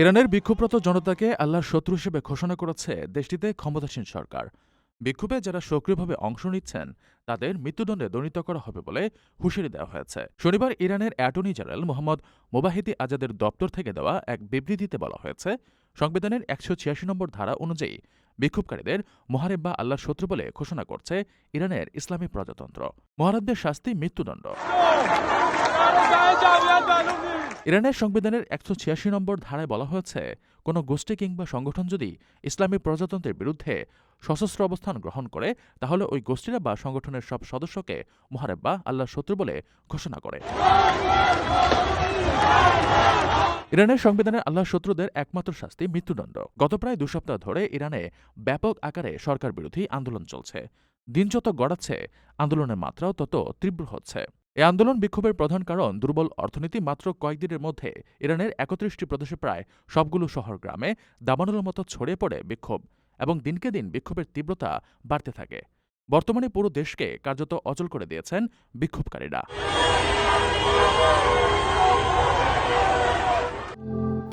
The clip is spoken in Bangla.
ইরানের বিক্ষোভরত জনতাকে আল্লাহর শত্রু হিসেবে ঘোষণা করেছে দেশটিতে ক্ষমতাসীন সরকার। বিক্ষোভে যারা সক্রিয়ভাবে অংশ নিচ্ছেন, তাদের মৃত্যুদণ্ডে দণ্ডিত করা হবে বলে হুঁশিয়ারি দেওয়া হয়েছে। শনিবার ইরানের অ্যাটর্নি জেনারেল মোহাম্মদ মোবাহিদি আজাদের দপ্তর থেকে দেওয়া এক বিবৃতিতে বলা হয়েছে, সংবিধানের একশো ছিয়াশি নম্বর ধারা অনুযায়ী বিক্ষোভকারীদের মহারেব বা আল্লাহর শত্রু বলে ঘোষণা করছে ইরানের ইসলামী প্রজাতন্ত্র। মহারাবদের শাস্তি মৃত্যুদণ্ড। ইরানের সংবিধানের একশো ছিয়াশি নম্বর ধারায় বলা হয়েছে, কোনো গোষ্ঠী কিংবা সংগঠন যদি ইসলামী প্রজাতন্ত্রের বিরুদ্ধে সশস্ত্র অবস্থান গ্রহণ করে, তাহলে ওই গোষ্ঠীরা বা সংগঠনের সব সদস্যকে মহারেব্বা আল্লাহ শত্রু বলে ঘোষণা করে। ইরানের সংবিধানের আল্লাহ শত্রুদের একমাত্র শাস্তি মৃত্যুদণ্ড। গত প্রায় দু সপ্তাহ ধরে ইরানে ব্যাপক আকারে সরকার বিরোধী আন্দোলন চলছে। দিন যত গড়াচ্ছে, আন্দোলনের মাত্রাও তত তীব্র হচ্ছে। এই আন্দোলন বিক্ষোভের প্রধান কারণ দুর্বল অর্থনীতি মাত্র কয়েকদিনের মধ্যে ইরানের একত্রিশটি প্রদেশে প্রায় সবগুলো শহর গ্রামে দাবানলের মতো ছড়িয়ে পড়ে বিক্ষোভ এবং দিনকে দিন বিক্ষোভের তীব্রতা বাড়তে থাকে। বর্তমানে পুরো দেশকে কার্যত অচল করে দিয়েছেন বিক্ষোভকারীরা।